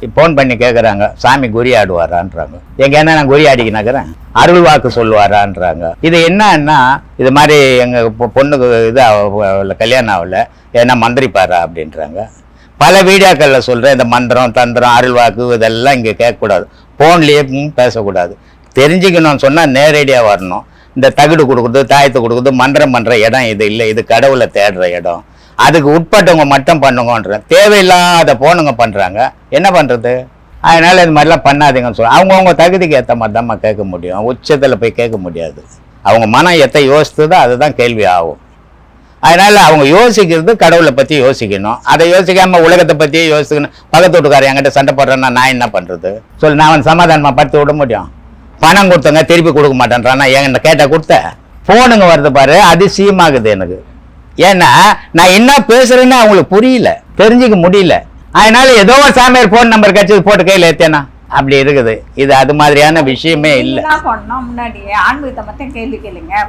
Phone பண்ணி கேட்குறாங்க சாமி குறி ஆடுவாரான்றாங்க. என்ன நான் குறியாடிக்கினாக்கிறேன் அருள் வாக்கு சொல்லுவாரான்றாங்க. இது என்னன்னா இது மாதிரி எங்கள் பொ- பொண்ணுக்கு இது கல்யாணம் ஆகல ஏன்னா மந்திரிப்பாரா அப்படின்றாங்க. பல வீடியோக்களில் சொல்கிறேன் இந்த மந்திரம் தந்திரம் அருள் வாக்கு இதெல்லாம் இங்கே கேட்கக்கூடாது. ஃபோன்லேயே பேசக்கூடாது. தெரிஞ்சுக்கணும்னு சொன்னால் நேரடியாக வரணும். இந்த தகுடு கொடுக்குறது தாயத்தை கொடுக்குறது மந்திரம் பண்ணுற இடம் இது இல்லை இது கடவுளை தேடுற இடம். அதுக்கு உட்பட்டவங்க மட்டும் பண்ணுங்கன்ற. தேவையில்லாத போனவங்க பண்ணுறாங்க என்ன பண்ணுறது அதனால் இது மாதிரிலாம் பண்ணாதீங்கன்னு சொல்ல அவங்கவுங்க தகுதிக்கு ஏற்ற மாதிரி தான் கேட்க முடியும். உச்சத்தில் போய் கேட்க முடியாது. அவங்க மனம் எத்தை யோசித்ததோ அதுதான் கேள்வி ஆகும். அதனால் அவங்க யோசிக்கிறது கடவுளை பற்றி யோசிக்கணும். அதை யோசிக்காம உலகத்தை பற்றியே யோசிக்கணும். பக்கத்து வீட்டுக்காரர் என்கிட்ட சண்டை போடுறேன்னா நான் என்ன பண்ணுறது சொல்லி நான் அவன் சமாதானமாக படுத்து விட முடியும். பணம் கொடுத்தங்க திருப்பி கொடுக்க மாட்டேன்றான். என்கிட்ட கேட்டால் கொடுத்த ஃபோனுங்க வருது பாரு அதிசயமாகுது எனக்கு. ஏன்னா நான் என்ன பேசுறேன்னு அவங்களுக்கு புரியல. தெரிஞ்சுக்க முடியல. அதனால ஏதோ ஒரு சாமியார் ஃபோன் நம்பர் கட்சி போட்டு கையில் ஏத்தேனா அப்படி இருக்குது. இது அது மாதிரியான விஷயமே இல்லை.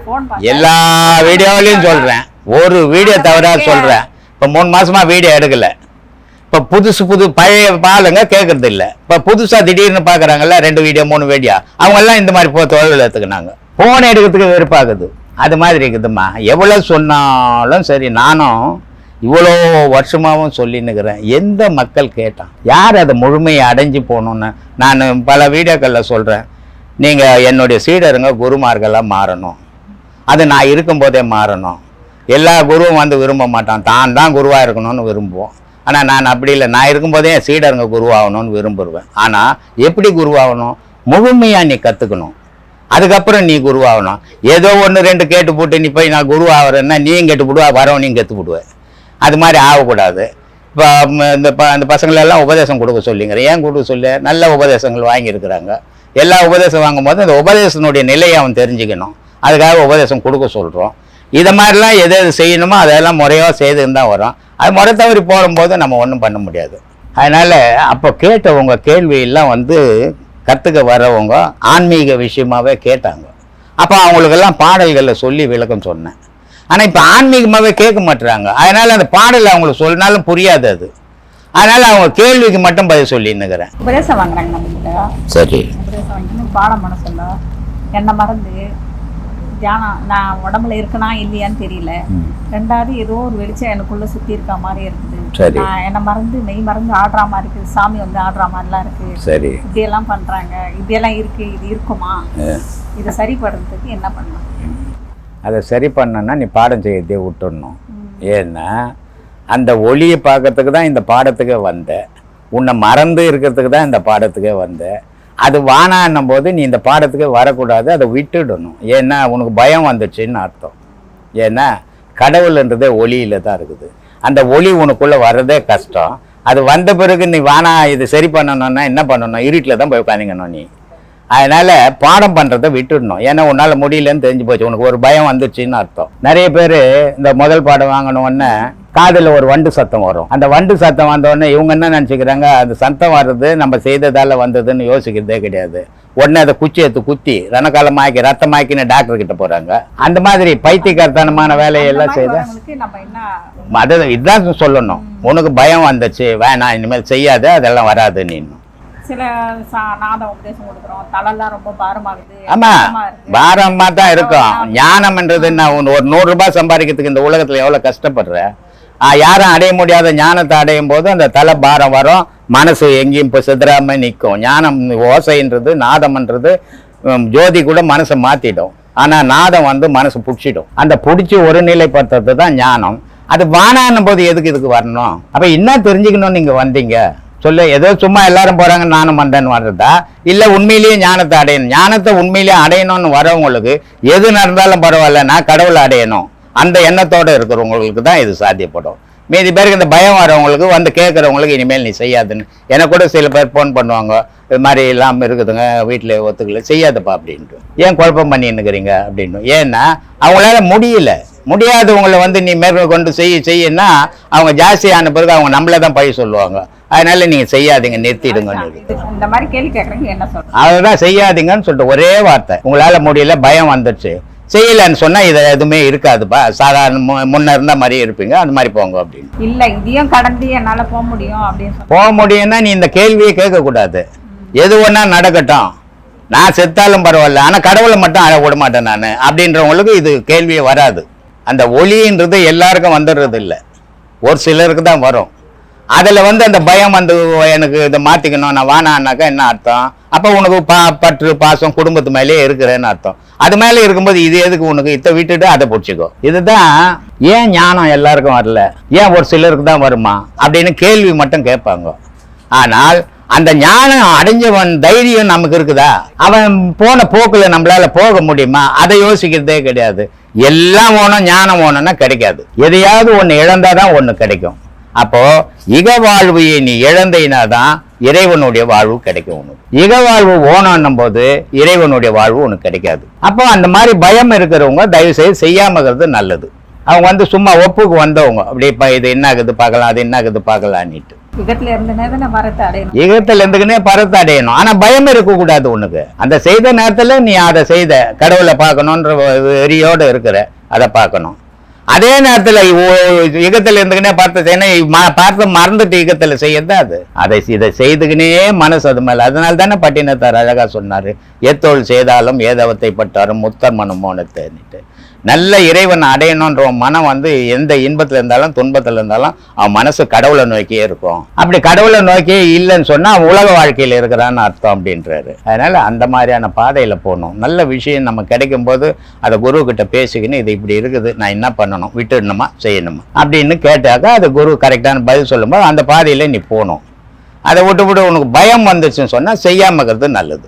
போன் எல்லா வீடியோவிலையும் சொல்றேன். ஒரு வீடியோ தவிர சொல்றேன். இப்ப மூணு மாசமா வீடியோ எடுக்கல. இப்ப புதுசு புது பழைய பாலுங்க கேட்கறது இல்ல. இப்ப புதுசா திடீர்னு பாக்குறாங்கல்ல ரெண்டு வீடியோ மூணு வீடியோ. அவங்க எல்லாம் இந்த மாதிரி போ தொழில் எடுத்துக்கினாங்க. ஃபோன் எடுக்கிறதுக்கு வெறுப்பாகுது. அது மாதிரி இருக்குதும்மா. எவ்வளோ சொன்னாலும் சரி நானும் இவ்வளோ வருஷமாகவும் சொல்லின்னுக்கிறேன். எந்த மக்கள் கேட்டான்? யார் அதை முழுமையை அடைஞ்சு போகணுன்னு நான் பல வீடியோக்களில் சொல்கிறேன் நீங்கள் என்னுடைய சீடருங்க குருமார்களாக மாறணும். அது நான் இருக்கும்போதே மாறணும். எல்லா குருவும் வந்து விரும்ப மாட்டான். தான் தான் குருவாக இருக்கணும்னு விரும்புவோம். ஆனால் நான் அப்படி இல்லை. நான் இருக்கும்போதே என் சீடருங்க குருவாகணும்னு விரும்புவேன். ஆனால் எப்படி குருவாகணும்? முழுமையாக நீ கற்றுக்கணும் அதுக்கப்புறம் நீ குருவாகணும் ஏதோ ஒன்று ரெண்டு கேட்டு போட்டு நீ போய் நான் குருவாகிறேன்னா நீயும் கேட்டு போடுவா வரவனையும் கற்று போடுவேன் அது மாதிரி ஆகக்கூடாது. இப்போ இந்த ப அந்த பசங்களெல்லாம் உபதேசம் கொடுக்க சொல்லிங்கிறேன். ஏன் கொடுக்க சொல்லு? நல்ல உபதேசங்கள் வாங்கியிருக்கிறாங்க. எல்லா உபதேசம் வாங்கும்போது அந்த உபதேசனுடைய நிலையை அவன் தெரிஞ்சுக்கணும். அதுக்காக உபதேசம் கொடுக்க சொல்கிறோம் இதை மாதிரிலாம் எது எது செய்யணுமோ அதெல்லாம் முறையாக செய்துன்னு தான் வரும். அது முறை தவறி போகும்போது நம்ம ஒன்றும் பண்ண முடியாது. அதனால் அப்போ கேட்டவங்க கேள்வியெல்லாம் வந்து கற்றுக்க வரவங்க ஆன்மீக விஷயமாவே கேட்டாங்க. அப்போ அவங்களுக்கெல்லாம் பாடல்களில் சொல்லி விளக்கம் சொன்னேன். ஆனால் இப்போ ஆன்மீகமாகவே கேட்க மாட்டுறாங்க அதனால் அந்த பாடல் அவங்களுக்கு சொன்னாலும் புரியாது அது. அதனால் அவங்க கேள்விக்கு மட்டும் பதில் சொல்லின்னுக்கிறேன் உபதேசம் வாங்குறாங்க சரி. உபதேசம் வாங்கி பாடம் பண்ண சொல்ல. என்னை மறந்து. தியானம் நான் உடம்புல இருக்கனா இல்லையான்னு தெரியல. ரெண்டாவது ஏதோ ஒரு வெளிச்சம் எனக்குள்ள சுத்தி இருக்க மாதிரி இருக்குது. சரி. நான் என்னை மறந்து மெய் மறந்து ஆடுற மாதிரி இருக்குது. சாமி வந்து ஆடுற மாதிரிலாம் இருக்கு. சரி. இப்படியெல்லாம் பண்றாங்க. இப்படியெல்லாம் இருக்கு. இது இருக்குமா? இதை சரிப்படுறதுக்கு என்ன பண்ணலாம்? அதை சரி பண்ணனா நீ பாடம் செய்யறதே விட்டுடணும் ஏன்னா அந்த ஒளியை பார்க்கறதுக்கு தான் இந்த பாடத்துக்கே வந்த. உன்னை மறந்து இருக்கிறதுக்கு தான் இந்த பாடத்துக்கே வந்த. அது வானான்னும் போது நீ இந்த பாடத்துக்கு வரக்கூடாது அதை விட்டுடணும். ஏன்னா உனக்கு பயம் வந்துச்சுன்னு அர்த்தம். ஏன்னா கடவுள்ன்றதே ஒளியில் தான் இருக்குது. அந்த ஒளி உனக்குள்ளே வர்றதே கஷ்டம். அது வந்த பிறகு நீ வானா இது சரி பண்ணணும்னா என்ன பண்ணணும்? இருட்டில் தான் போய் உட்காந்துங்கணும் நீ. அதனால பாடம் பண்றதை விட்டுடணும். ஏன்னா உன்னால முடியலன்னு தெரிஞ்சு போச்சு. உனக்கு ஒரு பயம் வந்துச்சுன்னு அர்த்தம். நிறைய பேர் இந்த முதல் பாடம் வாங்கின உடனே காதுல ஒரு வண்டு சத்தம் வரும். அந்த வண்டு சத்தம் வந்த உடனே இவங்க என்ன நினச்சிக்கிறாங்க? அந்த சத்தம் வர்றது நம்ம செய்ததால வந்ததுன்னு யோசிக்கிறதே கிடையாது. உடனே அதை குச்சி எடுத்து குத்தி ரணகாலமாக்கி ரத்தமாக்கின்னு டாக்டர் கிட்ட போறாங்க. அந்த மாதிரி பைத்தியக்காரத்தனமான வேலையெல்லாம் செய்த அதை இதுதான் சொல்லணும். உனக்கு பயம் வந்துச்சு வேணாம் இனிமேல் செய்யாத அதெல்லாம் வராது நீ சில நாதம் உபதேசம் கொடுக்குறோம். தலைலாம் ரொம்ப பாரமாகுது ஆமா. பாரமா தான் இருக்கும். ஞானம்ன்றது நான் உன் ஒரு நூறு ரூபாய் சம்பாதிக்கிறதுக்கு இந்த உலகத்துல எவ்வளவு கஷ்டப்படுற? யாரும் அடைய முடியாத ஞானத்தை அடையும் போது அந்த தலை பாரம் வரும். மனசு எங்கேயும் இப்போ சிதறாம நிற்கும் ஞானம் ஓசைன்றது நாதம்ன்றது ஜோதி கூட மனசை மாத்திடும். ஆனா நாதம் வந்து மனசு பிடிச்சிடும். அந்த பிடிச்சி ஒரு நிலைப்படுத்துறது தான் ஞானம். அது வானான்னும் போது எதுக்கு இதுக்கு வரணும்? அப்ப என்ன தெரிஞ்சுக்கணும்னு நீங்க வந்தீங்க? சொல்லு ஏதோ சும்மா எல்லாரும் போறாங்க நானும் வந்தேன்னு வர்றதா? இல்ல உண்மையிலேயே ஞானத்தை அடையணும். ஞானத்தை உண்மையிலேயே அடையணும்னு வரவங்களுக்கு எது நடந்தாலும் பரவாயில்ல நான் கடவுளை அடையணும். அந்த எண்ணத்தோடு இருக்கிறவங்களுக்கு தான் இது சாத்தியப்படும். மீதி பேருக்கு இந்த பயம் வரவங்களுக்கு வந்து கேட்குறவங்களுக்கு இனிமேல் நீ செய்யாதுன்னு. எனக்கு கூட சில பேர் ஃபோன் பண்ணுவாங்க இது மாதிரி இல்லாமல் இருக்குதுங்க வீட்டில் ஒத்துக்கல செய்யாதப்பா அப்படின்ட்டு. ஏன் குழப்பம் பண்ணின்னுக்கிறீங்க அப்படின்னு. ஏன்னா அவங்களால முடியல. முடியாதவங்களை வந்து நீ மேற்கொண்டு செய்ய செய்யன்னா அவங்க ஜாஸ்தியான பிறகு அவங்க நம்மளை தான் பழி சொல்லுவாங்க. அதனால நீங்க செய்யாதீங்க நிறுத்திடுங்கன்னு இது- இந்த மாதிரி கேள்வி கேட்கறதுக்கு என்ன அதுதான் செய்யாதீங்கன்னு சொல்லிட்டு ஒரே வார்த்தை. உங்களால முடியல பயம் வந்துடுச்சு செய்யலைன்னு சொன்னா இது எதுவுமே இருக்காதுப்பா. சாதாரண முன்ன இருந்த மாதிரி இருப்பீங்க. அந்த மாதிரி போங்க அப்படின்னு. இல்ல இதையும் கடந்து என்னால போக முடியும் அப்படின்னு போக முடியும்னா நீ இந்த கேள்வியே கேட்கக்கூடாது. எது ஒன்றா நடக்கட்டும். நான் செத்தாலும் பரவாயில்ல. ஆனால் கடவுளை மட்டும் அழ விட மாட்டேன் நான். அப்படின்றவங்களுக்கு இது கேள்வியே வராது. அந்த ஒளின்றது எல்லாருக்கும் வந்துடுறது இல்லை ஒரு சிலருக்கு தான் வரும். அதில் வந்து அந்த பயம் வந்து எனக்கு இதை மாற்றிக்கணும் நான் வானான்னாக்கா என்ன அர்த்தம்? அப்போ உனக்கு பா பற்று பாசம் குடும்பத்து மேலேயே இருக்கிறேன்னு அர்த்தம். அது மேலே இருக்கும்போது இது எதுக்கு உனக்கு? இதை விட்டுட்டு அதை பிடிச்சிக்கோ. இதுதான் ஏன் ஞானம் எல்லாருக்கும் வரல? ஏன் ஒரு சிலருக்கு தான் வருமா? அப்படின்னு கேள்வி மட்டும் கேட்பாங்க. ஆனால் அந்த ஞானம் அடைஞ்சவன் தைரியம் நமக்கு இருக்குதா? அவன் போன போக்கில் நம்மளால போக முடியுமா? அதை யோசிக்கிறதே கிடையாது. எல்லாம் வேணும் ஞானம் வேணும்னா கிடைக்காது. எதையாவது ஒன்று இழந்தாதான் ஒன்று கிடைக்கும். அப்போ இக வாழ்வையை நீ இழந்தீனா தான் இறைவனுடைய வாழ்வு கிடைக்கும் உனக்கு. இக வாழ்வு ஓணும்னும் போது இறைவனுடைய வாழ்வு உனக்கு கிடைக்காது. அப்போ அந்த மாதிரி பயம் இருக்கிறவங்க தயவு செய்து செய்யாம இருக்கிறது நல்லது. அவங்க வந்து சும்மா ஒப்புக்கு வந்தவங்க. அப்படியே இப்போ இது என்ன ஆகுது பார்க்கலாம் அது என்ன ஆகுது பார்க்கலான்னுட்டு யுகத்துல இருந்துக்குனே பரத்தை அடையணும். ஆனா பயம் இருக்கக்கூடாது உனக்கு. அந்த செய்த நேரத்துல நீ அதை செய்த கடவுளை பார்க்கணுன்ற வெறியோட இருக்கிற அதை பார்க்கணும். அதே நேரத்தில் யுகத்தில் இருந்துக்கினே பார்த்து செய்யணும் ம- பார்த்து மறந்துட்டு யுகத்தில் செய்யறது அது? அதை இதை செய்துக்கினே மனசு அது மேலே. அதனால தானே பட்டினத்தார் அழகாக சொன்னார் ஏத்தோல் செய்தாலும் ஏதவத்தை பட்டாரும் முத்தர் மனம் மோனத்தைன்னுட்டு நல்ல இறைவன் அடையணுன்ற மனம் வந்து எந்த இன்பத்தில் இருந்தாலும் துன்பத்தில் இருந்தாலும் அவன் மனசு கடவுளை நோக்கியே இருக்கும். அப்படி கடவுளை நோக்கியே இல்லைன்னு சொன்னால் அவன் உலக வாழ்க்கையில் இருக்கிறான்னு அர்த்தம் அப்படின்றாரு. அதனால் அந்த மாதிரியான பாதையில் போகணும். நல்ல விஷயம் நம்ம கிடைக்கும் போது அதை குரு கிட்ட பேசிக்கின்னு இது இப்படி இருக்குது நான் என்ன பண்ணணும்? விட்டுடணுமா? செய்யணுமா? அப்படின்னு கேட்டாக்கா அது குரு கரெக்டான பதில் சொல்லும்போது அந்த பாதையில் நீ போகணும். அதை விட்டு விட்டு உனக்கு பயம் வந்துச்சுன்னு சொன்னால் செய்யாமல் இருக்கிறது நல்லது.